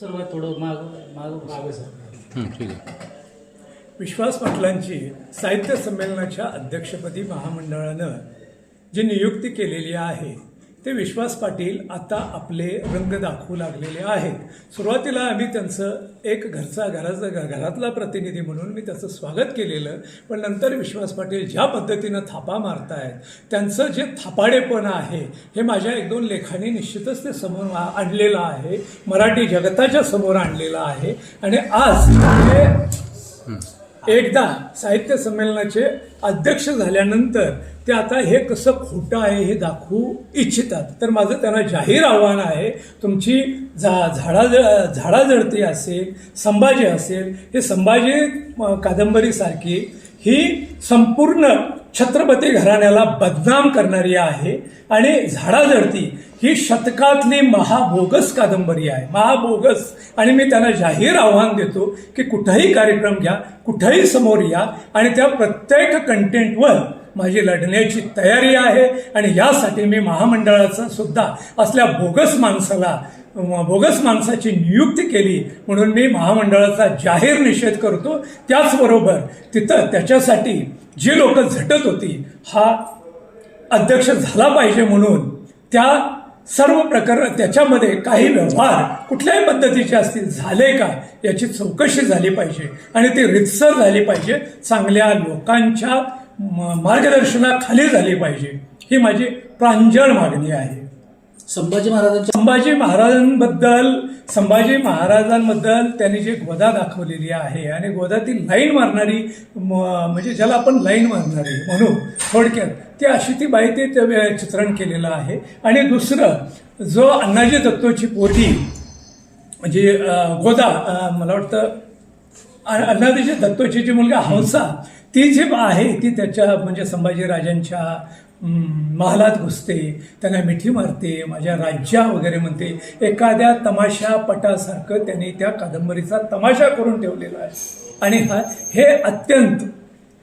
सर्वात थोडं माग माग मागं सर. हं, ठीक आहे. विश्वास पाटलांची साहित्य संमेलनाच्या अध्यक्षपदी महामंडळानं जी नियुक्ती केलेली आहे ते विश्वास पाटील आता आपले रंग दाखवू लागलेले आहेत. सुरुवातीला आम्ही त्यांचं एक घरचा घराचा घरातला प्रतिनिधी म्हणून मी त्याचं स्वागत केलेलं पण नंतर विश्वास पाटील ज्या पद्धतीनं थापा मारतायत त्यांचं जे थापाडेपण आहे हे माझ्या एक दोन लेखांनी निश्चितच ते समोर आणलेलं आहे. मराठी जगताच्या समोर आणलेलं आहे. आणि आज हे एकदा साहित्य संमेलनाचे अध्यक्ष झाल्यानंतर ते आता हे कसं खोटं आहे हे दाखवू इच्छितात. तर माझं त्यांना जाहीर आव्हान आहे तुमची झा झाडा झाडाझडती असेल संभाजी असेल हे संभाजी कादंबरीसारखी ही संपूर्ण छत्रपती घराण्याला बदनाम करणारी आहे आणि झाडाझडती ही शतकातली महाबोगस कादंबरी आहे. महाबोगस. आणि मी त्यांना जाहीर आव्हान देतो की कुठंही कार्यक्रम घ्या कुठंही समोर या आणि त्या प्रत्येक कंटेंटवर माझी लढण्याची तयारी आहे आणि यासाठी मी महामंडळाचा सुद्धा असल्या बोगस माणसाला बोगस माणसाची नियुक्ती केली म्हणून मी महामंडळाचा जाहीर निषेध करतो. त्याचबरोबर तिथं त्याच्यासाठी जी लोक झटत होती हा अध्यक्ष झाला पाहिजे म्हणून त्या सर्व प्रकरण त्याच्यामध्ये काही व्यवहार कुठल्याही पद्धतीचे असतील झाले का याची चौकशी झाली पाहिजे आणि ती रितसर झाली पाहिजे. चांगल्या लोकांच्या मार्गदर्शनाखाली झाली पाहिजे. ही माझी प्रांजळ मागणी आहे. संभाजी महाराजांच्या संभाजी महाराजांबद्दल संभाजी महाराजांबद्दल त्यांनी जी गोदा दाखवलेली आहे आणि गोदातील लाईन मारणारी म्हणजे ज्याला आपण लाईन मारणारी म्हणू थोडक्यात ती अशी ती बाई ते चित्रण केलेलं आहे. आणि दुसरं जो अण्णाजी दत्तोची पोटी म्हणजे गोदा मला वाटतं अण्णाजी दत्तोची जी मुलगा हंसा ती जी आहे ती त्याच्या म्हणजे संभाजीराजांच्या महालात घुसते त्यांना मिठी मारते माझ्या राज्या वगैरे म्हणते. एखाद्या तमाशा पटासारखं त्यांनी त्या कादंबरीचा तमाशा करून ठेवलेला आहे. आणि हा हे अत्यंत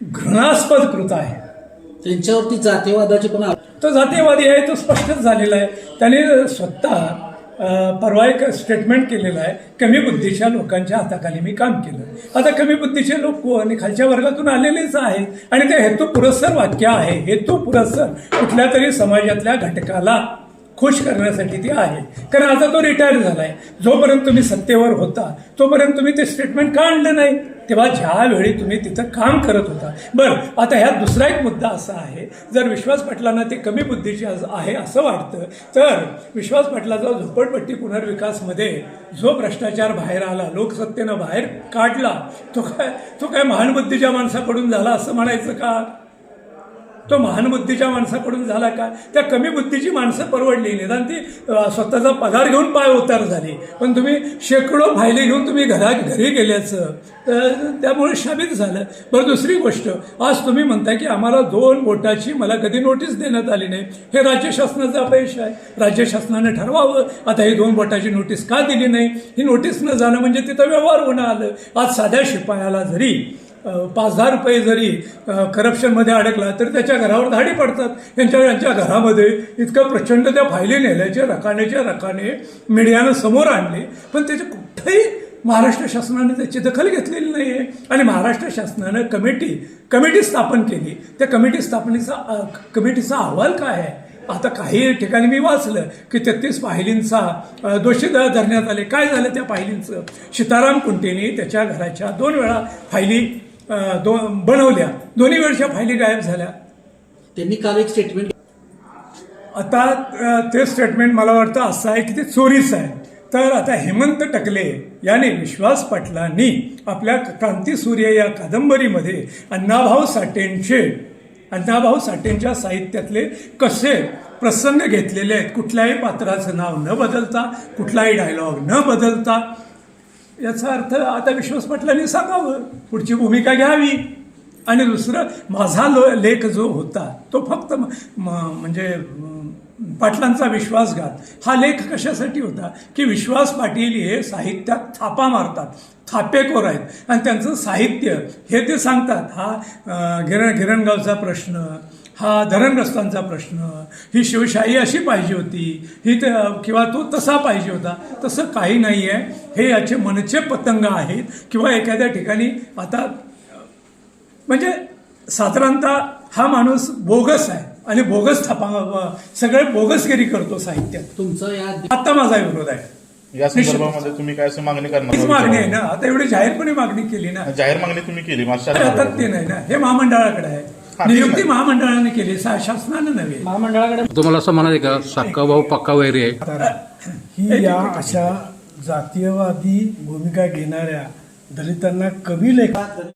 घृणास्पद कृत आहे. त्यांच्यावरती जातीवादाचे पण तो जातीयवादी आहे तो स्पष्टच झालेला आहे. त्याने स्वतः परवा एक स्टेटमेंट केलेलं आहे. कमी बुद्धीच्या लोकांच्या हाताखाली मी काम केलं. आता कमी बुद्धीचे लोक आणि खालच्या वर्गातून आलेलेच आहेत. आणि ते हेतू पुरस्सर वाक्य आहे. हेतू पुरस्सर कुठल्या तरी समाजातल्या घटकाला खुश करण्यासाठी ती आहे. कारण आता तो रिटायर झालाय. जोपर्यंत तुम्ही सत्तेवर होता तोपर्यंत तुम्ही ते स्टेटमेंट का आणलं नाही? तेव्हा ज्यावेळी तुम्ही तिथं काम करत होता. बरं आता ह्यात दुसरा एक मुद्दा असा आहे. जर विश्वास पाटलांना ते कमी बुद्धीचे आहे असं वाटतं तर विश्वास पाटलाचा झोपडपट्टी पुनर्विकासमध्ये जो भ्रष्टाचार बाहेर आला लोकसत्तेनं बाहेर काढला तो काय तो काय महान बुद्धीच्या माणसाकडून झाला असं म्हणायचं का? तो महान बुद्धीच्या माणसाकडून झाला का? त्या कमी बुद्धीची माणसं परवडली. निदान ती स्वतःचा पगार घेऊन पाय उतार झाली. पण तुम्ही शेकडो फायले घेऊन तुम्ही घरा घरी गेल्याचं तर त्यामुळे शाबित झालं. बरं दुसरी गोष्ट. आज तुम्ही म्हणताय की आम्हाला दोन बोटाची मला कधी नोटीस देण्यात आली नाही. हे राज्य शासनाचं अपयश आहे. राज्य शासनाने ठरवावं. आता ही दोन बोटाची नोटीस का दिली नाही? ही नोटीस न जाणं म्हणजे तिथं व्यवहार होणं आलं. आज साध्या शिपायाला जरी पाच दहा रुपये जरी करप्शनमध्ये अडकला तर त्याच्या घरावर धाडी पडतात. यांच्या यांच्या घरामध्ये इतकं प्रचंड त्या फायली नेल्याचे रकानेच्या रकाने मीडियानं समोर आणले. पण त्याचे कुठंही महाराष्ट्र शासनाने त्याची दखल घेतलेली नाही आहे आणि महाराष्ट्र शासनानं कमिटी कमिटी स्थापन केली. त्या कमिटी स्थापनेचा कमिटीचा अहवाल काय आहे? आता काही ठिकाणी मी वाचलं की तेहतीस पाहिलींचा दोषी धरण्यात आले. काय झालं त्या पाहिलींचं? सीताराम कुंटेने त्याच्या घराच्या दोन वेळा फायली दोन बनवल्या. दोन्ही वेळच्या फायली गायब झाल्या. त्यांनी काल एक स्टेटमेंट आता ते स्टेटमेंट मला वाटतं असं आहे की ते चोरीच आहे. तर आता हेमंत टकले याने विश्वास पाटलांनी आपल्या क्रांतीसूर्य या कादंबरीमध्ये अण्णाभाऊ साठेंचे अण्णाभाऊ साठेंच्या साहित्यातले कसे प्रसंग घेतलेले आहेत कुठल्याही पात्राचं नाव न बदलता कुठलाही डायलॉग न बदलता याचा अर्थ आता विश्वास पाटलांनी सांगावं पुढची भूमिका घ्यावी. आणि दुसरं माझा लो लेख जो होता तो फक्त म- म्हणजे पाटलांचा विश्वासघात. हा लेख कशासाठी होता? की विश्वास पाटील हे साहित्यात थापा मारतात थापेकोर आहेत. आणि त्यांचं साहित्य हे ते सांगतात हा गिरण गिरणगावचा प्रश्न हा धरणग्रस्तांचा प्रश्न. ही शिवशाही अशी पाहिजे होती. ही त- किंवा तो तसा पाहिजे होता. तसं काही नाही आहे हे याचे मनचे पतंग आहेत. किंवा एखाद्या ठिकाणी आता म्हणजे साधारणतः हा माणूस बोगस आहे. आणि बोगस थापा सगळे बोगसगिरी करतो साहित्यात. तुमचं या आता माझा विरोध आहे. या संदर्भामध्ये तुम्ही काय असं मागणी हीच करणार मागणी आहे ना. आता एवढी जाहीरपणे मागणी केली ना? जाहीर मागणी तुम्ही केली. ते नाही ना. हे महामंडळाकडे आहे. नियुक्ती. महामंडळाने केली सा- शासनानं नव्हे. तुम्हाला असं म्हणाले का? सक्का भाऊ पक्का वैरी आहे. ही या अशा जातीयवादी भूमिका घेणाऱ्या दलितांना कमी लेखा